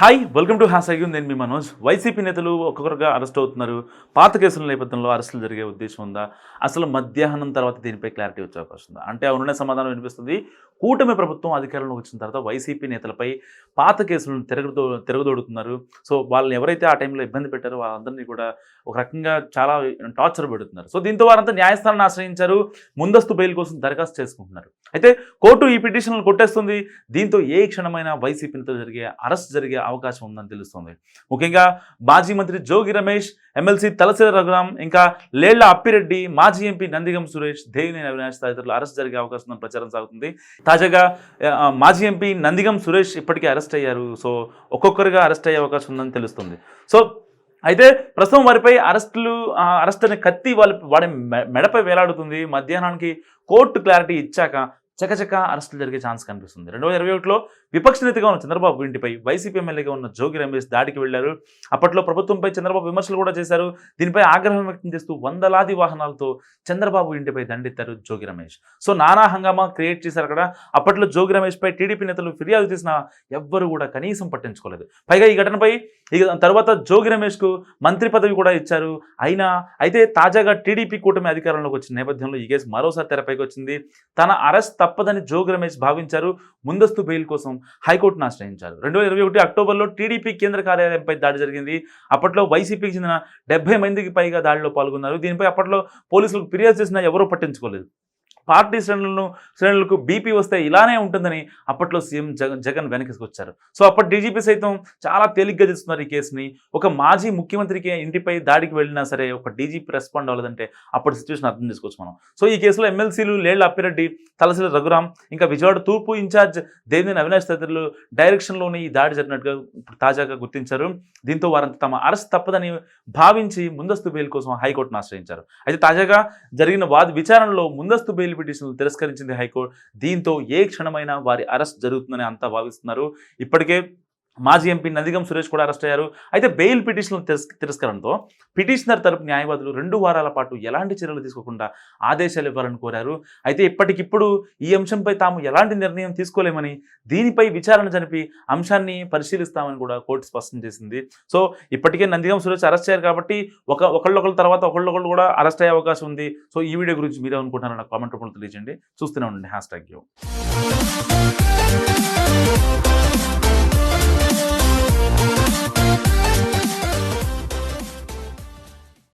Hi welcome to హ్యాస్ అయ్యూ నేను మీ మనోజ్. వైసీపీ నేతలు ఒక్కొక్కరుగా అరెస్ట్ అవుతున్నారు. పాత కేసుల నేపథ్యంలో అరెస్టులు జరిగే ఉద్దేశం ఉందా? అసలు మధ్యాహ్నం తర్వాత దీనిపై క్లారిటీ వచ్చే అవకాశం ఉందా? అంటే అవుననే సమాధానం వినిపిస్తుంది. కూటమి ప్రభుత్వం అధికారంలోకి వచ్చిన తర్వాత వైసీపీ నేతలపై పాత కేసులను తిరగదో తిరగదోడుతున్నారు. సో వాళ్ళని ఎవరైతే ఆ టైంలో ఇబ్బంది పెట్టారో వాళ్ళందరినీ కూడా ఒక రకంగా చాలా టార్చర్ పెడుతున్నారు. సో దీంతో వారంతా న్యాయస్థానాన్ని ఆశ్రయించారు. ముందస్తు బెయిల్ కోసం దరఖాస్తు చేసుకుంటున్నారు. అయితే కోర్టు ఈ పిటిషన్లు కొట్టేస్తుంది. దీంతో ఏ క్షణమైనా వైసీపీ నేతలు జరిగే అరెస్ట్ జరిగే అవకాశం ఉందని తెలుస్తుంది. ముఖ్యంగా మాజీ మంత్రి జోగి రమేష్ ఎమ్మెల్సీ తలసిర రఘురాం ఇంకా లేళ్ళ అప్పిరెడ్డి మాజీ ఎంపీ నందిగం సురేష్ దేవినేని అవినాష్ తదితరులు అరెస్ట్ జరిగే అవకాశం ఉందని ప్రచారం సాగుతుంది. తాజాగా మాజీ ఎంపీ నందిగం సురేష్ ఇప్పటికే అరెస్ట్ అయ్యారు. సో ఒక్కొక్కరుగా అరెస్ట్ అయ్యే అవకాశం ఉందని తెలుస్తుంది. సో అయితే ప్రస్తుతం వారిపై అరెస్టులు అరెస్ట్ అనే కత్తి వాళ్ళ వాడి మెడపై వేలాడుతుంది. మధ్యాహ్నానికి కోర్టు క్లారిటీ ఇచ్చాక చకచక అరెస్టులు జరిగే ఛాన్స్ కనిపిస్తుంది. రెండు వేల ఇరవై ఒకటిలో విపక్ష నేతగా ఉన్న చంద్రబాబు ఇంటిపై వైసీపీ ఎమ్మెల్యేగా ఉన్న జోగి రమేష్ దాడికి వెళ్ళారు అప్పట్లో ప్రభుత్వంపై చంద్రబాబు విమర్శలు కూడా చేశారు. దీనిపై ఆగ్రహం వ్యక్తం చేస్తూ వందలాది వాహనాలతో చంద్రబాబు ఇంటిపై దండెత్తారు జోగి రమేష్. సో నానా హంగామా క్రియేట్ చేశారు అక్కడ. అప్పట్లో జోగి రమేష్పై టీడీపీ నేతలు ఫిర్యాదు చేసినా ఎవ్వరు కూడా కనీసం పట్టించుకోలేదు. పైగా ఈ ఘటనపై ఇక తర్వాత జోగి రమేష్కు మంత్రి పదవి కూడా ఇచ్చారు. అయినా అయితే తాజాగా టీడీపీ కూటమి అధికారంలోకి వచ్చిన నేపథ్యంలో ఈ కేసు మరోసారి తెరపైకి వచ్చింది. తన అరెస్ట్ తప్పదని జోగి రమేష్ భావించారు. ముందస్తు బెయిల్ కోసం హైకోర్టును ఆశ్రయించారు. రెండు వేల ఇరవై ఒకటి అక్టోబర్లో టీడీపీ కేంద్ర కార్యాలయంపై దాడి జరిగింది. అప్పట్లో వైసీపీకి చెందిన డెబ్బై మందికి పైగా దాడిలో పాల్గొన్నారు. దీనిపై అప్పట్లో పోలీసులకు ఫిర్యాదు చేసినా ఎవరూ పట్టించుకోలేదు. పార్టీ శ్రేణులను శ్రేణులకు బీపీ వస్తే ఇలానే ఉంటుందని అప్పట్లో సీఎం జగన్ జగన్ వెనక్కి వచ్చారు సో అప్పటి డీజీపీ సైతం చాలా తేలిగ్గా తీస్తున్నారు ఈ కేసుని. ఒక మాజీ ముఖ్యమంత్రికి ఇంటిపై దాడికి వెళ్ళినా సరే ఒక డీజీపీ రెస్పాండ్ అవ్వలేదంటే అప్పటి సిచ్యువేషన్ అర్థం చేసుకోవచ్చు మనం. సో ఈ కేసులో ఎమ్మెల్సీలు లేళ్ళ అప్పిరెడ్డి తలసిల రఘురాం ఇంకా విజయవాడ తూర్పు ఇన్ఛార్జ్ దేవినేని అవినాష్ తదితరులు డైరెక్షన్లోనే ఈ దాడి జరిగినట్టుగా ఇప్పుడు తాజాగా గుర్తించారు. దీంతో వారంతా తమ అరెస్ట్ తప్పదని భావించి ముందస్తు బెయిల్ కోసం హైకోర్టును ఆశ్రయించారు. అయితే తాజాగా జరిగిన వాద విచారణలో ముందస్తు బెయిల్ పిటిషన్లు తిరస్కరించింది హైకోర్టు. దీంతో ఏ క్షణమైనా వారి అరెస్ట్ జరుగుతుందని అంతా భావిస్తున్నారు. ఇప్పటికే మాజీ ఎంపీ నందిగం సురేష్ కూడా అరెస్ట్ అయ్యారు. అయితే బెయిల్ పిటిషన్ తిరస్ తిరస్కరణతో పిటిషనర్ తరపు న్యాయవాదులు రెండు వారాల పాటు ఎలాంటి చర్యలు తీసుకోకుండా ఆదేశాలు ఇవ్వాలని కోరారు. అయితే ఇప్పటికిప్పుడు ఈ అంశంపై తాము ఎలాంటి నిర్ణయం తీసుకోలేమని దీనిపై విచారణ జరిపి అంశాన్ని పరిశీలిస్తామని కూడా కోర్టు స్పష్టం చేసింది. సో ఇప్పటికే నందిగం సురేష్ అరెస్ట్ అయ్యారు కాబట్టి ఒక ఒకళ్ళొకళ్ళ తర్వాత ఒకళ్ళొకళ్ళు కూడా అరెస్ట్ అయ్యే అవకాశం ఉంది. సో ఈ వీడియో గురించి మీరే అనుకుంటున్నారో నాకు కామెంట్ రూపంలో తెలియజేయండి. చూస్తూనే ఉండండి. Hash tag